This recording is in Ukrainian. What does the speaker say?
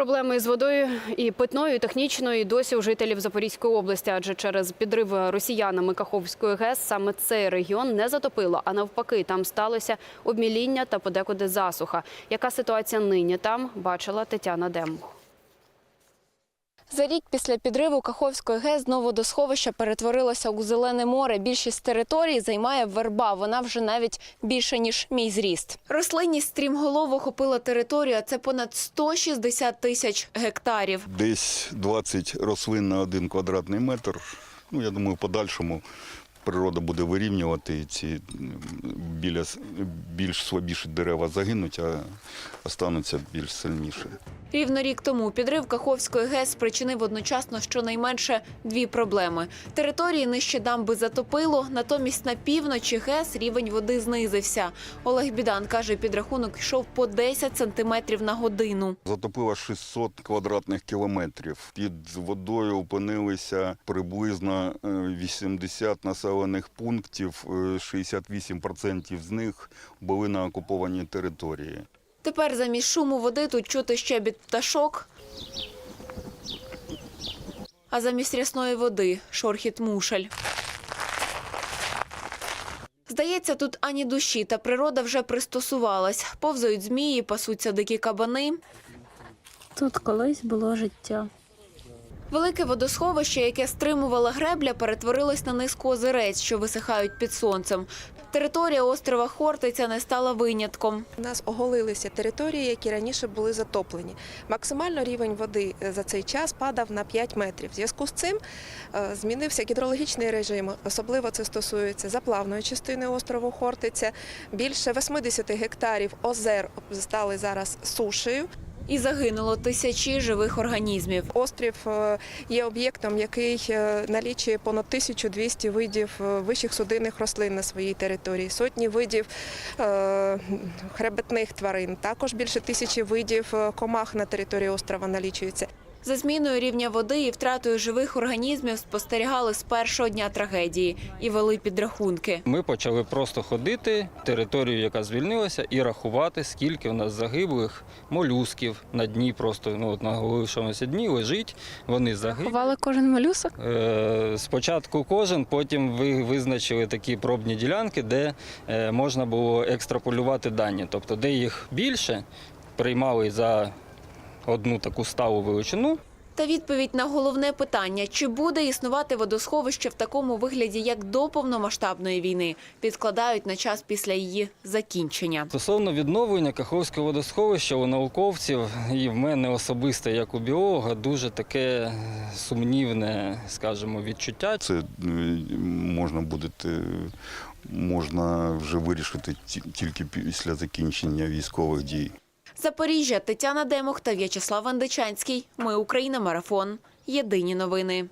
Проблеми із водою і питною, і технічною і досі у жителів Запорізької області, адже через підрив росіянами Каховської ГЕС саме цей регіон не затопило, а навпаки, там сталося обміління та подекуди засуха. Яка ситуація нині там бачила Тетяна Демух. За рік після підриву Каховської ГЕС знову водосховище перетворилося у зелене море. Більшість території займає верба. Вона вже навіть більше ніж мій зріст. Рослинність стрімголов охопила територію. а Це понад 160 тисяч гектарів. Десь 20 рослин на один квадратний метр. Ну, я думаю, в подальшому природа буде вирівнювати і ці біля, більш слабіші дерева загинуть, а остануться більш сильніші. Рівно рік тому підрив Каховської ГЕС спричинив одночасно щонайменше дві проблеми. Території нижче дамби затопило, натомість на півночі ГЕС рівень води знизився. Олег Бідан каже, підрахунок йшов по 10 сантиметрів на годину. Затопило 600 квадратних кілометрів. Під водою опинилися приблизно е, 80 населених пунктів, е, 68% з них були на окупованій території. Тепер замість шуму води тут чути щебіт пташок. А замість рясної води шорхіт мушель. Здається, тут ані душі, та природа вже пристосувалась. Повзають змії, пасуться дикі кабани. Тут колись було життя. Велике водосховище, яке стримувала гребля, перетворилось на низку озерець, що висихають під сонцем. Територія острова Хортиця не стала винятком. У нас оголилися території, які раніше були затоплені. Максимально рівень води е, за цей час падав на 5 метрів. В зв'язку з цим е, змінився гідрологічний режим. Особливо це стосується заплавної частини острову Хортиця. Більше 80 гектарів озер стали зараз сушею. І загинуло тисячі живих організмів. Острів е, є об'єктом, який е, налічує понад 1200 видів е, вищих судинних рослин на своїй території, сотні видів хребетних тварин. Також більше тисячі видів комах на території острова налічується. За зміною рівня води і втратою живих організмів спостерігали з першого дня трагедії і вели підрахунки. Ми почали просто ходити територію, яка звільнилася, і рахувати, скільки в нас загиблих молюсків на дні. Просто ну от на залишилося дні лежить. Вони загиблі. Ховали кожен малюсок. Е, Спочатку кожен, потім ви визначили такі пробні ділянки, де е, можна було екстраполювати дані. Тобто, де їх більше, приймали за одну таку сталу величину. Та відповідь на головне питання: чи буде існувати водосховище в такому вигляді, як до повномасштабної війни, відкладають на час після її закінчення. Стосовно відновлення Каховського водосховища у науковців і в мене особисто, як у біолога, дуже таке сумнівне, скажімо, відчуття. Це е, можна буде е, можна вже вирішити ті- тільки після закінчення військових дій. Запоріжжя, Тетяна Демох та В'ячеслав Андичанський. Ми Україна. Марафон. Єдині новини.